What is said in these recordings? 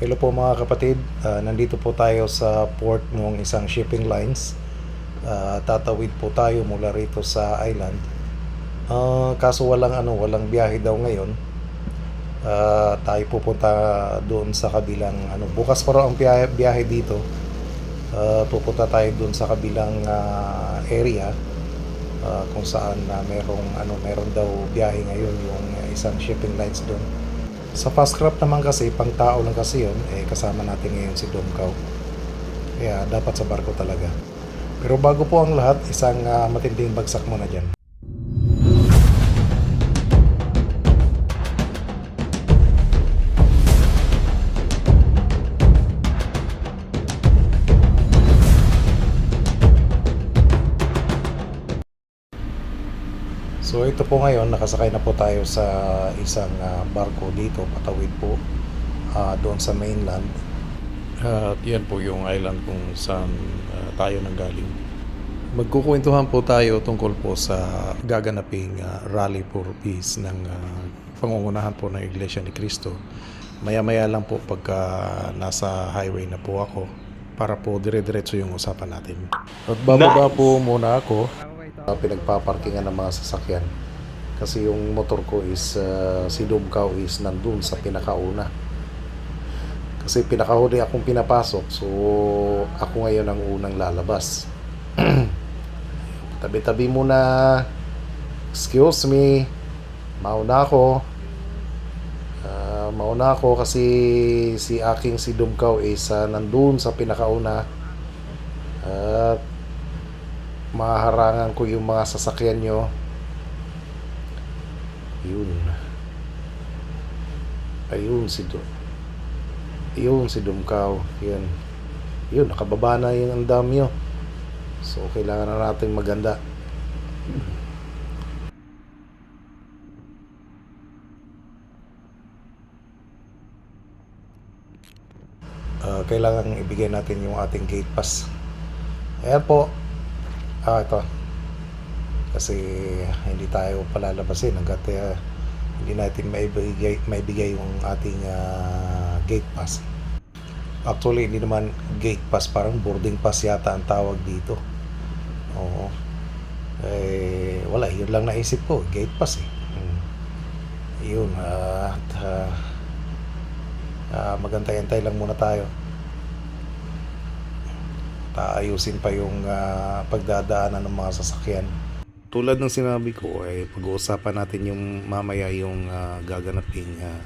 Hello po mga kapatid, Ah, nandito po tayo sa port ng isang shipping lines. Ah, tatawid po tayo mula rito sa island. Ah, kaso walang ano, walang biyahe daw ngayon. Ah, tayo pupunta doon sa kabilang ano, bukas pa raw ang biyahe, biyahe dito. Ah, pupunta tayo doon sa kabilang ah, area ah, kung saan na merong ano, meron daw biyahe ngayon yung isang shipping lines doon. Sa Fastcraft naman kasi, pang tao lang kasi yun, eh, kasama natin ngayon si Domkaw. Kaya dapat sa barko talaga. Pero bago po ang lahat, isang ah, matinding bagsak muna dyan. Ito po ngayon, nakasakay na po tayo sa isang ah, barko dito, patawid po ah, doon sa mainland. At yan po yung island kung saan ah, tayo nanggaling. Magkukwentuhan po tayo tungkol po sa gaganaping ah, Rally for Peace ng ah, pangungunahan po ng Iglesia ni Cristo. Maya-maya lang po pagka nasa highway na po ako para po dire-diretso yung usapan natin. At bababa po muna ako uh, pinagpaparkingan ng mga sasakyan kasi yung motor ko is uh, si Dumkaw is nandun sa pinakauna. Kasi pinakahuli akong pinapasok so ako ngayon ang unang lalabas. Tabi-tabi muna. Excuse me. Mauna ako. Ah, mauna ako kasi si aking si Dumkaw is uh, nandun sa pinakauna. At mahaharangan ko yung mga sasakyan nyo. Yun. Ayun si Dum. Yun si Dumkaw. Yun. Yun, nakababa na yung ang dami nyo. So, kailangan na natin maganda. Ah, kailangan ibigay natin yung ating gate pass. Ayan po. Ah, ito. Kasi hindi tayo palalabasin hanggat uh, hindi natin maibigay, maibigay yung ating ah, gate pass. Actually, hindi naman gate pass, parang boarding pass yata ang tawag dito. Oo. Eh, wala, yun lang naisip ko, gate pass eh. Hmm. Yun, at ah, ah, magantay-antay lang muna tayo taayusin pa yung ah, pagdadaanan ng mga sasakyan. Tulad ng sinabi ko, ay pag-uusapan natin yung mamaya yung ah, gaganaping ah,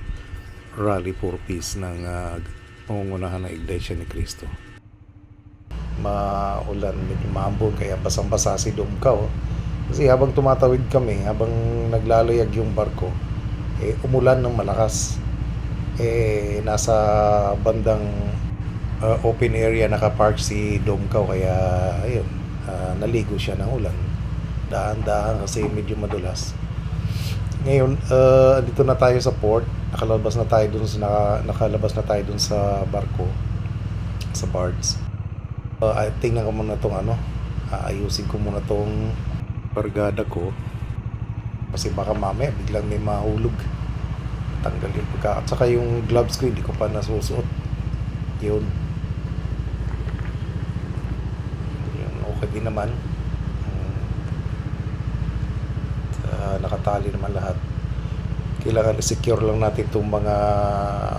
Rally for Peace ng ah, pangungunahan ng Iglesia ni Cristo. Maulan, medyo maambon, kaya basang-basa si Dumkaw. Kasi habang tumatawid kami, habang naglalayag yung barko, eh, umulan ng malakas. Eh, nasa bandang uh, open area nakapark si Domkaw kaya ayun uh, naligo siya ng ulan daan-daan kasi medyo madulas. Ngayon uh, dito na tayo sa port. Nakalabas na tayo dun sa naka, nakalabas na tayo dun sa barko sa barge uh, ay, tingnan ko muna tong ano. Aayusin ko muna tong bargada ko. Kasi baka mamaya biglang may mahulog. Tanggalin ko ka. At saka yung gloves ko hindi ko pa nasusuot. Yun. Yun okay din naman uh, nakatali naman lahat. Kailangan i-secure lang natin itong mga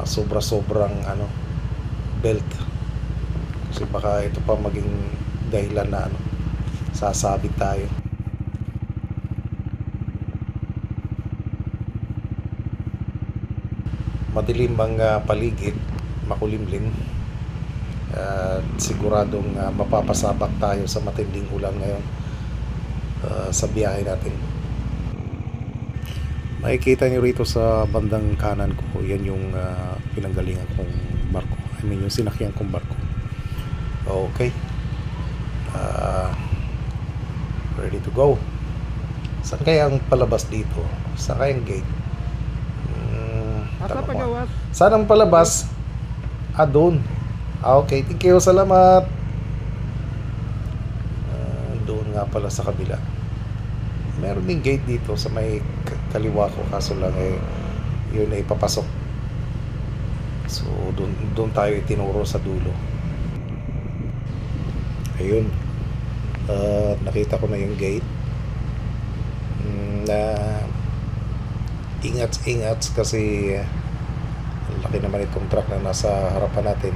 sobra-sobrang ano belt. Kasi baka ito pa maging dahilan na ano sasabit tayo. Madilim ang ah, paligid makulimlim. At siguradong uh, mapapasabak tayo sa matinding ulan ngayon uh, sa biyahe natin. Makikita nyo rito sa bandang kanan ko, yan yung uh, pinanggalingan kong barko. I mean, yung sinakyan kong barko. Okay. Uh, ready to go. Saan kaya ang palabas dito? Saan kaya ang gate? Hmm, Asa pagawas? Saan ang palabas? Ah, doon. Ah, okay. Thank you. Salamat. Ah, doon nga pala sa kabila. Meron ding gate dito sa may kaliwa ko. Kaso lang eh, yun ay papasok So, doon, doon tayo itinuro sa dulo. Ayun. Uh, nakita ko na yung gate. Mm, Na ingat-ingat kasi ang laki naman itong truck na nasa harapan natin.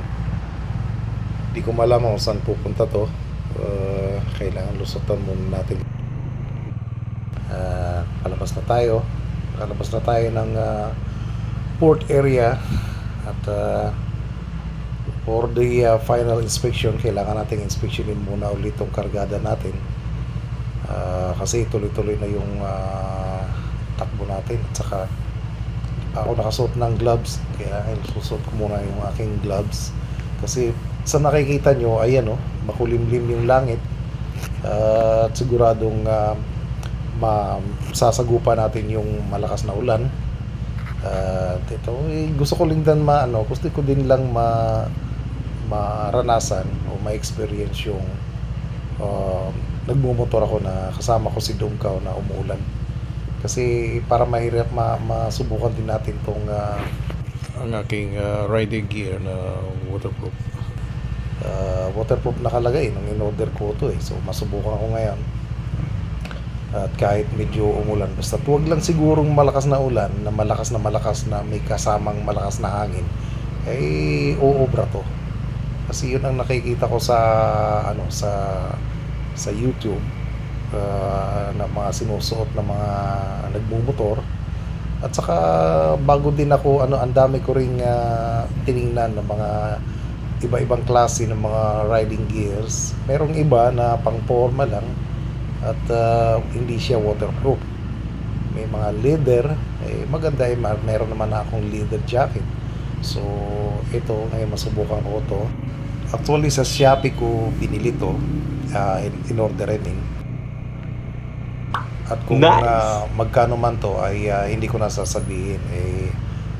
Di ko malaman kung saan pupunta to. Uh, kailangan lusutan muna natin. Palabas na tayo. Palabas na tayo ng uh, port area. At uh, for the uh, final inspection kailangan nating inspectionin muna ulit itong kargada natin. Uh, kasi tuloy-tuloy na yung uh, takbo natin. At saka ako nakasuot ng gloves. Kaya susuot ko muna yung aking gloves. Kasi sa nakikita nyo ayan oh, makulimlim yung langit. Uh, at siguradong uh, masasagupa natin yung malakas na ulan at ito, eh, gusto ko lang din ma, ano, gusto ko din lang ma, maranasan o ma-experience yung uh, nagmumotor ako na kasama ko si Dungkaw na umuulan. Kasi para mahirap ma, masubukan din natin tong uh, ang aking uh, riding gear na waterproof. Uh, waterproof nakalagay nung in-order ko to eh. So masubukan ko ngayon at kahit medyo umulan basta tuwag lang sigurong malakas na ulan na malakas na malakas na may kasamang malakas na hangin ay uobra to. Kasi yun ang nakikita ko sa ano sa sa YouTube uh, na mga sinusuot na mga nagmumotor. At saka bago din ako ano ang dami ko ring uh, tiningnan ng mga iba-ibang klase ng mga riding gears. Merong iba na pang forma lang at uh, hindi siya waterproof. May mga leather eh, maganda eh, meron naman akong leather jacket. So ito ngayon masubukan ko to. Actually sa Shopee ko binili to uh, in, in order rin at kung Nice. uh, magkano man to ay uh, hindi ko na sasabihin eh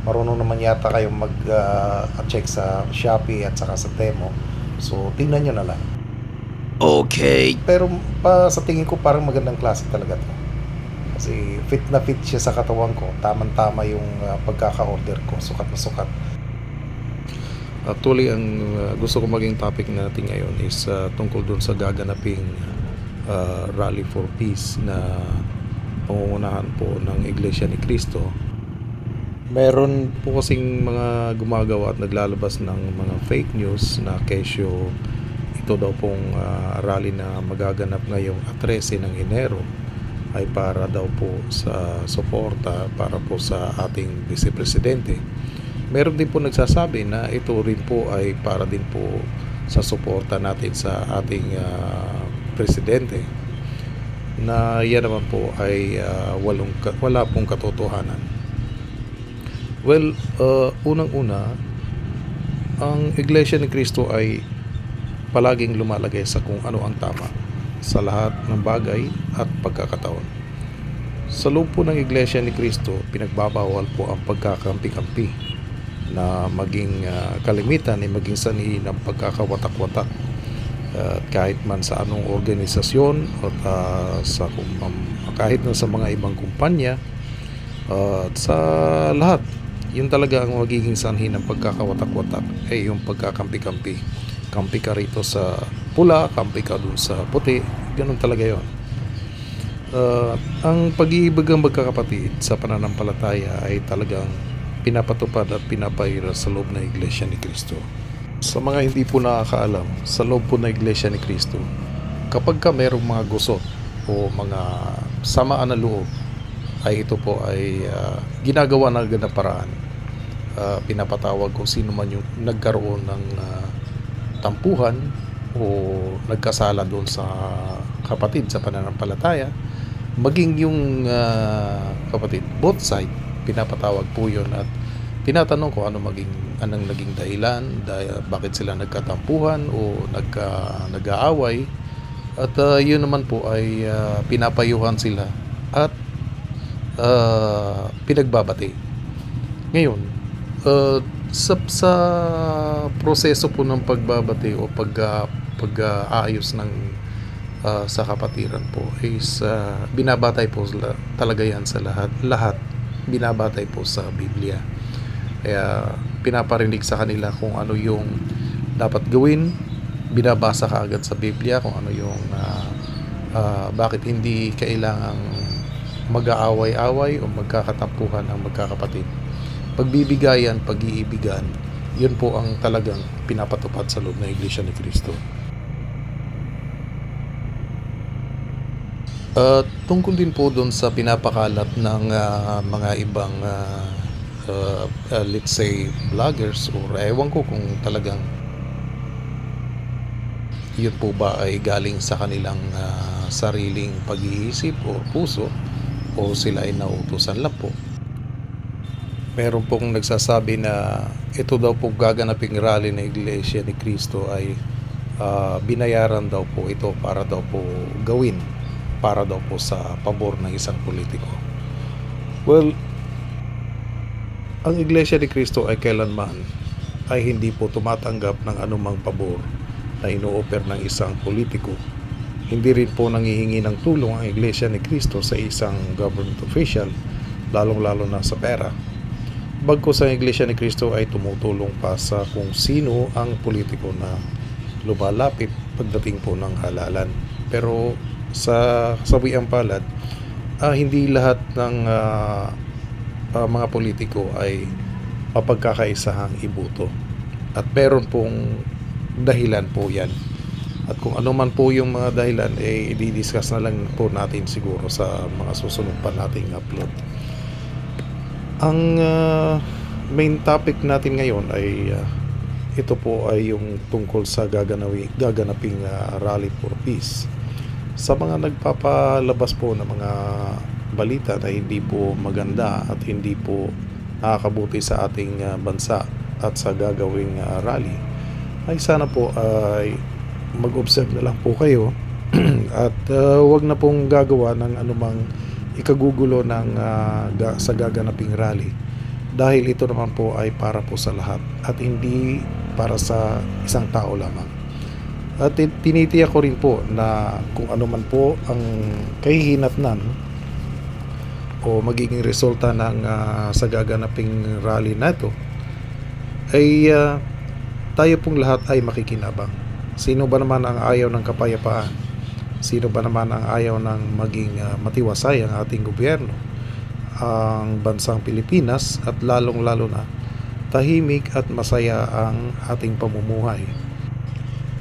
marunong naman yata kayong mag uh, check sa Shopee at saka sa Temo so tingnan nyo na lang Okay. pero pa sa tingin ko parang magandang klase talaga to. Kasi fit na fit siya sa katawan ko. Tamang-tama yung uh, pagkaka-order ko. Sukat na sukat. Actually, ang uh, gusto ko maging topic natin ngayon is uh, tungkol dun sa gaganaping uh, Rally for Peace na pangungunahan po ng Iglesia ni Cristo. Meron po kasing mga gumagawa at naglalabas ng mga fake news na kesyo ito daw pong ah, rally na magaganap ngayong 13 ng Enero ay para daw po sa suporta para po sa ating Vice Presidente. Meron din po nagsasabi na ito rin po ay para din po sa suporta natin sa ating ah, Presidente na yan naman po ay ah, walong, wala pong katotohanan. Well, uh, unang-una, ang Iglesia ni Cristo ay palaging lumalagay sa kung ano ang tama sa lahat ng bagay at pagkakataon. Sa loob po ng Iglesia ni Cristo, pinagbabawal po ang pagkakampi-kampi na maging ah, kalimitan ay maging sanhi ng pagkakawatak-watak at kahit man sa anong organisasyon at ah, sa um, kahit na sa mga ibang kumpanya at sa lahat yun talaga ang magiging sanhi ng pagkakawatak-watak ay yung pagkakampi-kampi kampi ka rito sa pula, kampi ka dun sa puti, ganun talaga yon. Uh, ang pag-iibig ng magkakapatid sa pananampalataya ay talagang pinapatupad at pinapahira sa loob ng Iglesia ni Cristo. Sa mga hindi po nakakaalam, sa loob po ng Iglesia ni Cristo, kapag ka mayroong mga gusot o mga samaan na loob, ay ito po ay ah, ginagawa ng ganang paraan. Ah, pinapatawag kung sino man yung nagkaroon ng ah, tampuhan o nagkasala doon sa kapatid sa pananampalataya maging yung ah, kapatid both side pinapatawag po yun at tinatanong ko ano maging anong naging dahilan dahil bakit sila nagkatampuhan o nagka nag-aaway. At ah, yun naman po ay ah, pinapayuhan sila at ah, pinagbabati. Ngayon uh, sa, sa proseso po ng pagbabati o pag ah, pag-aayos ng ah, sa kapatiran po is ah, binabatay po talaga yan sa lahat lahat binabatay po sa Biblia kaya pinaparinig sa kanila kung ano yung dapat gawin. Binabasa ka agad sa Biblia kung ano yung ah, ah, bakit hindi kailangang mag-aaway-away o magkakatampuhan ang magkakapatid. Pagbibigayan, pag-iibigan, yun po ang talagang pinapatupad sa loob ng Iglesia ni Cristo. At tungkol din po doon sa pinapakalat ng ah, mga ibang ah, ah, let's say vloggers or ewan ko kung talagang yun po ba ay galing sa kanilang ah, sariling pag-iisip o puso o sila ay nautusan lang po. Meron pong nagsasabi na ito daw po gaganaping rally ng Iglesia ni Cristo ay ah, binayaran daw po ito para daw po gawin para daw po sa pabor ng isang politiko. Well, ang Iglesia ni Cristo ay kailanman ay hindi po tumatanggap ng anumang pabor na ino-offer ng isang politiko. Hindi rin po nangihingi ng tulong ang Iglesia ni Cristo sa isang government official, lalong-lalo na sa pera. Bagkus ang Iglesia ni Cristo ay tumutulong pa sa kung sino ang politiko na lumalapit pagdating po ng halalan. Pero sa sawiang palad, ah, hindi lahat ng ah, ah, mga politiko ay mapagkakaisahang ibuto. At meron pong dahilan po yan. At kung ano man po yung mga dahilan, eh, i-discuss na lang po natin siguro sa mga susunod pa nating upload. Ang ah, main topic natin ngayon ay ah, ito po ay yung tungkol sa gaganawi, gaganaping ah, Rally for Peace. Sa mga nagpapalabas po ng mga balita na hindi po maganda at hindi po nakakabuti sa ating ah, bansa at sa gagawing ah, rally, ay sana po ay mag-observe na lang po kayo at uh, wag na pong gagawa ng anumang ikagugulo ng ga- sa gaganaping rally dahil ito naman po ay para po sa lahat at hindi para sa isang tao lamang. At tin- tinitiyak ko rin po na kung ano man po ang kahihinatnan o magiging resulta ng ah, sa gaganaping rally na ito ay ah, tayo pong lahat ay makikinabang. Sino ba naman ang ayaw ng kapayapaan? Sino ba naman ang ayaw ng maging ah, matiwasay ang ating gobyerno? Ang bansang Pilipinas at lalong-lalo na tahimik at masaya ang ating pamumuhay.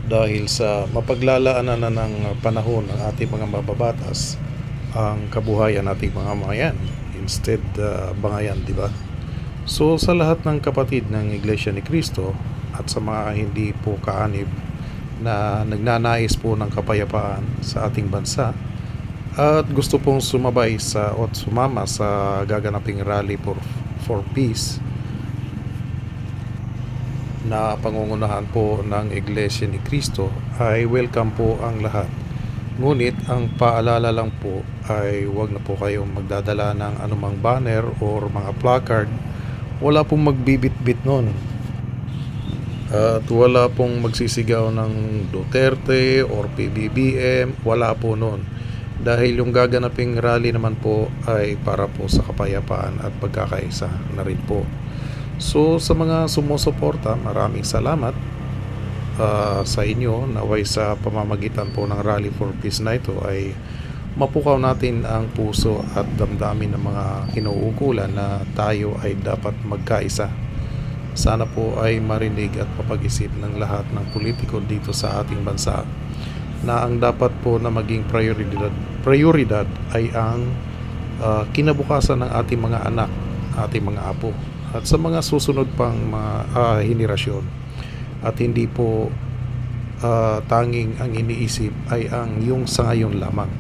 Dahil sa mapaglalaanan na ng panahon ng ating mga mababatas ang kabuhayan nating mga mayan instead uh, bangayan, di ba? So sa lahat ng kapatid ng Iglesia ni Cristo at sa mga hindi po kaanib na nagnanais po ng kapayapaan sa ating bansa at gusto pong sumabay sa o sumama sa gaganaping rally for, for peace na pangungunahan po ng Iglesia ni Cristo ay welcome po ang lahat. Ngunit ang paalala lang po ay huwag na po kayong magdadala ng anumang banner or mga placard. Wala pong magbibit-bit nun. At wala pong magsisigaw ng Duterte or PBBM. Wala po nun. Dahil yung gaganaping rally naman po ay para po sa kapayapaan at pagkakaisa na rin po. So sa mga sumusuporta, maraming salamat ah, sa inyo. Naway sa pamamagitan po ng Rally for Peace na ito ay mapukaw natin ang puso at damdamin ng mga kinuukulan na tayo ay dapat magkaisa. Sana po ay marinig at papag-isip ng lahat ng politiko dito sa ating bansa na ang dapat po na maging prioridad, prioridad ay ang ah, kinabukasan ng ating mga anak, ating mga apo at sa mga susunod pang mga ah, henerasyon at hindi po ah, tanging ang iniisip ay ang yung sa ngayon lamang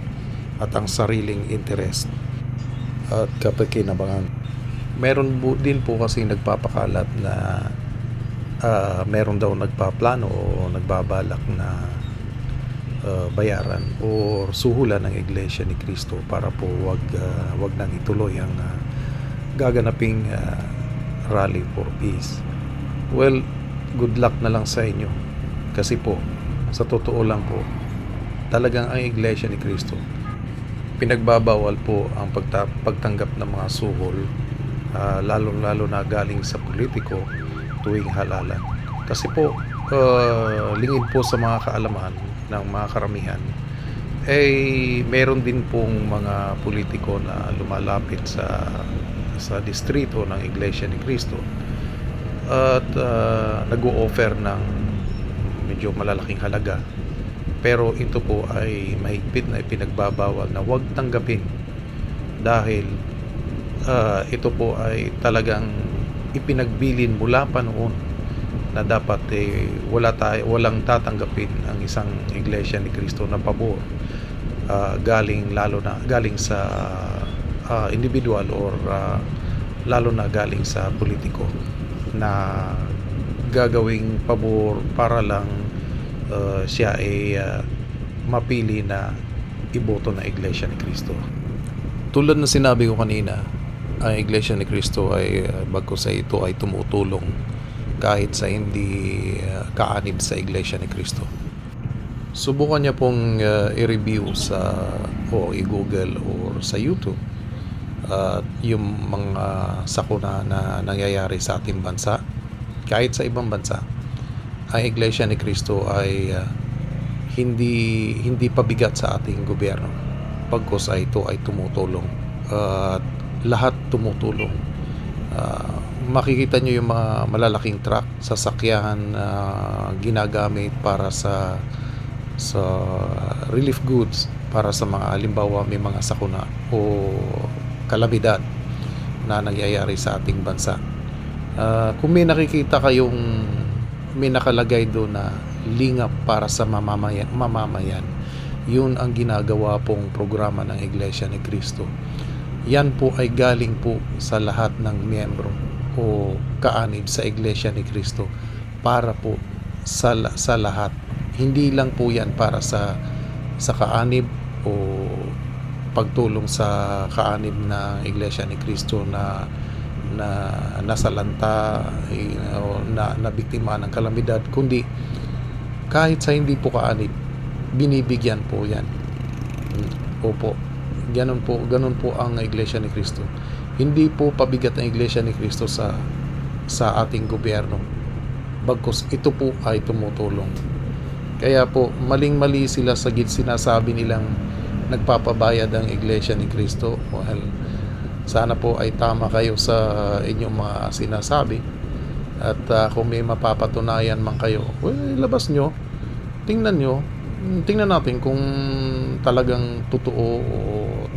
at ang sariling interest at kapakinabangan. Meron po, din po kasi nagpapakalat na ah, meron daw nagpaplano o nagbabalak na ah, bayaran o suhulan ng Iglesia ni Cristo para po wag ah, wag nang ituloy ang ah, gaganaping ah, rally for peace. Well, good luck na lang sa inyo. Kasi po, sa totoo lang po, talagang ang Iglesia ni Cristo, pinagbabawal po ang pagta- pagtanggap ng mga suhol, ah, lalong-lalo na galing sa politiko, tuwing halalan. Kasi po, uh, lingid po sa mga kaalaman ng mga karamihan, eh meron din pong mga politiko na lumalapit sa sa distrito ng Iglesia ni Cristo at uh, nag-o-offer ng medyo malalaking halaga pero ito po ay mahigpit na ipinagbabawal na huwag tanggapin dahil ah, ito po ay talagang ipinagbilin mula pa noon na dapat eh, wala tayo, walang tatanggapin ang isang iglesia ni Kristo na pabor ah, galing lalo na galing sa ah, individual or ah, lalo na galing sa politiko na gagawing pabor para lang uh, siya ay uh, mapili na iboto na Iglesia ni Cristo. Tulad na sinabi ko kanina, ang Iglesia ni Cristo ay uh, bagko sa ito ay tumutulong kahit sa hindi uh, kaanib sa Iglesia ni Cristo. Subukan niya pong uh, i-review sa o i-google or sa YouTube at yung mga sakuna na nangyayari sa ating bansa kahit sa ibang bansa ang Iglesia ni Cristo ay ah, hindi hindi pabigat sa ating gobyerno pagkos ay ito ay tumutulong at lahat tumutulong Ah, makikita nyo yung mga malalaking truck sasakyan na ginagamit para sa sa relief goods para sa mga halimbawa may mga sakuna o kalamidad na nangyayari sa ating bansa. Ah, kung may nakikita kayong may nakalagay doon na lingap para sa mamamayan, mamamayan, yun ang ginagawa pong programa ng Iglesia ni Cristo. Yan po ay galing po sa lahat ng miyembro o kaanib sa Iglesia ni Cristo para po sa, sa lahat. Hindi lang po yan para sa sa kaanib o pagtulong sa kaanib na Iglesia ni Cristo na na nasalanta eh, o na nabiktima ng kalamidad kundi kahit sa hindi po kaanib binibigyan po yan Mm, opo ganun po ganun po ang Iglesia ni Cristo. Hindi po pabigat ang Iglesia ni Cristo sa sa ating gobyerno. Bagkus ito po ay tumutulong. Kaya po maling-mali sila sa git sinasabi nilang nagpapabayad ang Iglesia ni Cristo. Well sana po ay tama kayo sa inyong mga sinasabi. At ah, kung may mapapatunayan man kayo well, labas nyo. Tingnan nyo. Tingnan natin kung talagang totoo o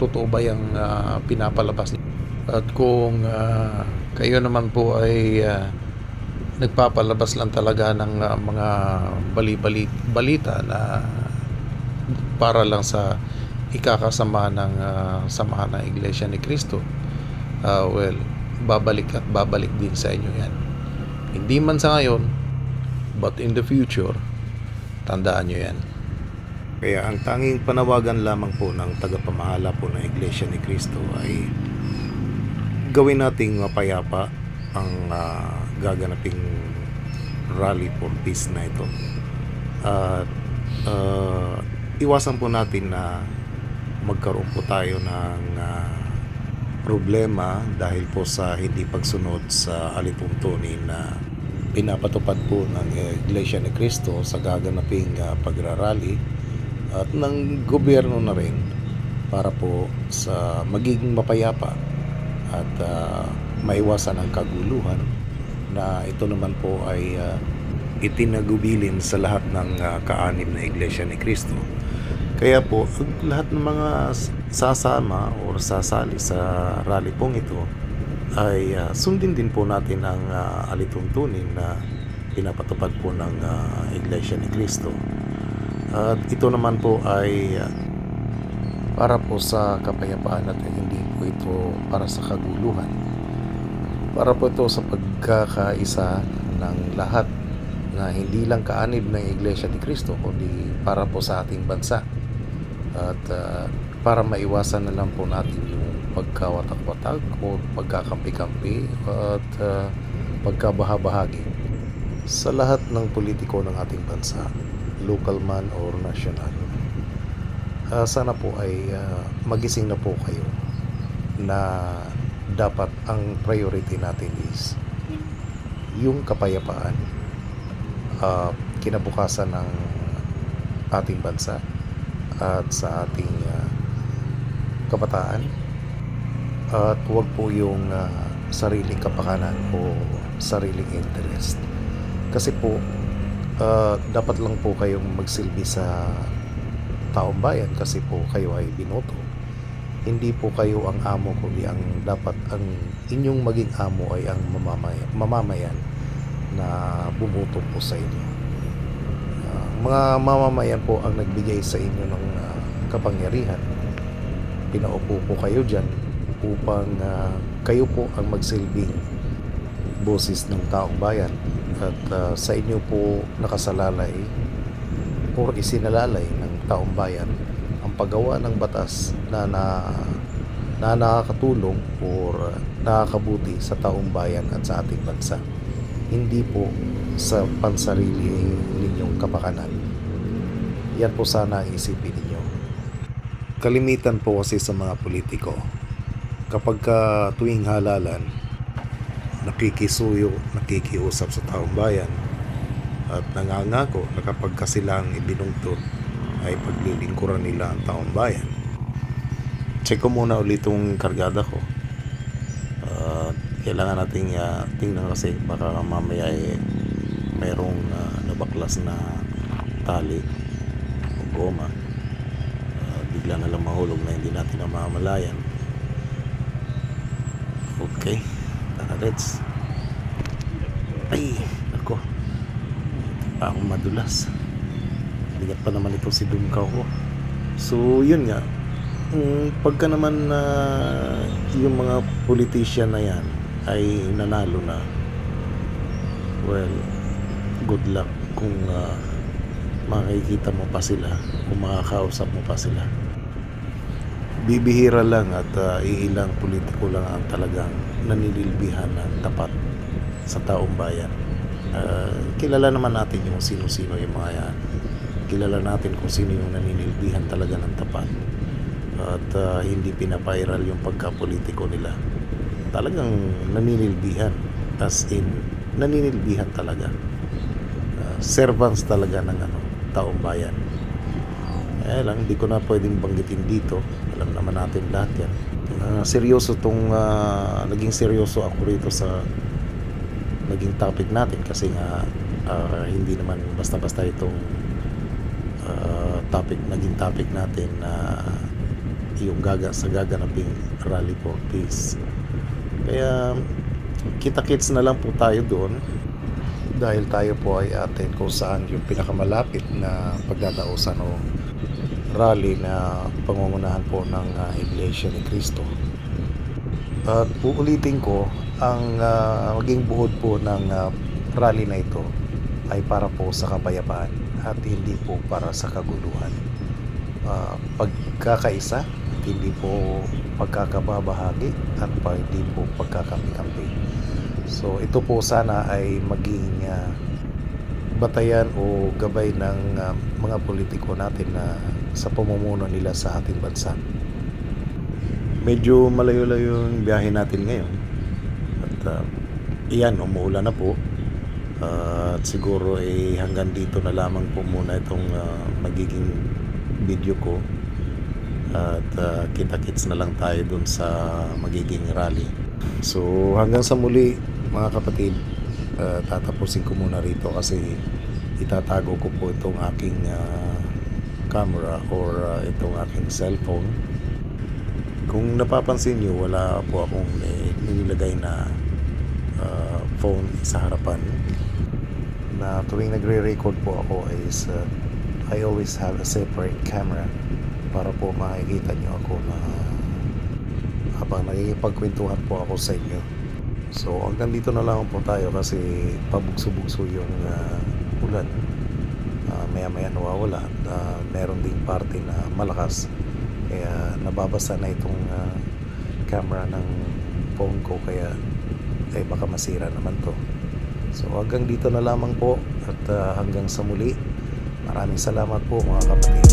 totoo ba yung ah, pinapalabas niyo. At kung ah, kayo naman po ay ah, nagpapalabas lang talaga ng ah, mga bali-bali balita na para lang sa ikakasama ng ah, samahan ng Iglesia ni Cristo. ah, well, babalik at babalik din sa inyo yan. Hindi man sa ngayon, but in the future, tandaan nyo yan. Kaya ang tanging panawagan lamang po ng tagapamahala po ng Iglesia ni Cristo ay gawin nating mapayapa ang ah, gaganaping rally for peace na ito. At ah, iwasan po natin na magkaroon po tayo ng ah, problema dahil po sa hindi pagsunod sa alituntunin na pinapatupad po ng Iglesia ni Cristo sa gaganaping ah, pagrarally at ng gobyerno na rin para po sa magiging mapayapa at ah, maiwasan ang kaguluhan na ito naman po ay ah, itinagubilin sa lahat ng ah, kaanib na Iglesia ni Cristo. Kaya po, lahat ng mga sasama o sasali sa rally pong ito ay ah, sundin din po natin ang ah, alituntunin na pinapatupad po ng ah, Iglesia ni Cristo. At ito naman po ay ah, para po sa kapayapaan at hindi po ito para sa kaguluhan. Para po ito sa pagkakaisa ng lahat na hindi lang kaanib ng Iglesia ni Cristo kundi para po sa ating bansa. At ah, para maiwasan na lang po natin yung pagkawatak-watak o pagkakampi-kampi at ah, pagkabahabahagi sa lahat ng politiko ng ating bansa, local man or national. Ah, sana po ay ah, magising na po kayo na dapat ang priority natin is yung kapayapaan ah, kinabukasan ng ating bansa at sa ating ah, kabataan at huwag po yung ah, sariling kapakanan o sariling interest kasi po ah, dapat lang po kayong magsilbi sa taong bayan kasi po kayo ay binoto hindi po kayo ang amo kundi ang dapat ang inyong maging amo ay ang mamamayan, mamamayan na bumuto po sa inyo. Ah, mga mamamayan po ang nagbigay sa inyo ng ah, kapangyarihan. Pinaupo po kayo dyan upang ah, kayo po ang magsilbing boses ng taong bayan at ah, sa inyo po nakasalalay o isinalalay ng taong bayan ang paggawa ng batas na na, na nakakatulong or nakakabuti sa taong bayan at sa ating bansa. Hindi po sa pansarili ninyong kapakanan. Yan po sana ang isipin ninyo. Kalimitan po kasi sa mga politiko, kapag ka tuwing halalan, nakikisuyo, nakikiusap sa taong bayan, at nangangako na kapag ka sila ang ibinungtod ay paglilingkuran nila ang taong bayan. Check ko muna ulit itong kargada ko. Uh, kailangan nating uh, tingnan kasi baka mamaya eh, mayroong uh, nabaklas na tali o goma. Uh, bigla na lang mahulog na hindi natin namamalayan. Okay. Let's. Ay, ako. Akong madulas bigat pa naman ito si Dumkaw ko. So, yun nga. Mm, pagka naman na yung mga politician na yan ay nanalo na, well, good luck kung ah, makikita mo pa sila, kung makakausap mo pa sila. Bibihira lang at ah, iilang politiko lang ang talagang nanililbihan ng tapat sa taong bayan. Ah, kilala naman natin yung sino-sino yung mga yan. Kilala natin kung sino yung naninilbihan talaga ng tapat. At ah, hindi pinapairal yung pagkapolitiko nila. Talagang naninilbihan as in naninilbihan talaga. Ah, servants talaga ng ano, taong bayan. Eh lang hindi ko na pwedeng banggitin dito. Alam naman natin lahat yan Ah, seryoso tong ah, naging seryoso ako rito sa naging topic natin kasi nga ah, hindi naman basta-basta itong uh, topic naging topic natin na yung gaga sa gaganaping rally for peace. Kaya kita-kits na lang po tayo doon. Dahil tayo po ay atin kung saan yung pinakamalapit na pagdadausan o rally na pangungunahan po ng uh, Iglesia ni Cristo at uulitin ko ang uh, maging buhod po ng uh, rally na ito ay para po sa kapayapaan at hindi po para sa kaguluhan. Ah, pagkakaisa, hindi po pagkakababahagi at hindi po pagkakampi-kampi. So ito po sana ay maging ah, batayan o gabay ng ah, mga politiko natin na sa pamumuno nila sa ating bansa. Medyo malayo-layo yung biyahe natin ngayon. At ah, iyan, umuulan na po. Ah, at siguro eh hanggang dito na lamang po muna itong ah, magiging video ko. At ah, kita-kits na lang tayo dun sa magiging rally. So hanggang sa muli mga kapatid, ah, tatapusin ko muna rito kasi itatago ko po itong aking ah, camera or ah, itong aking cellphone. Kung napapansin nyo, wala po akong nilagay na ah, phone sa harapan na tuwing nagre-record po ako is uh, I always have a separate camera para po makikita nyo ako na habang nagkikipagkwentuhan po ako sa inyo. So hanggang dito na lang po tayo kasi pabugso-bugso yung uh, ulan. Maya-maya nawawala at uh, meron ding parte na malakas. Kaya nababasa na itong uh, camera ng phone ko kaya ay baka masira naman to. So hanggang dito na lamang po at uh, hanggang sa muli. Maraming salamat po mga kapatid.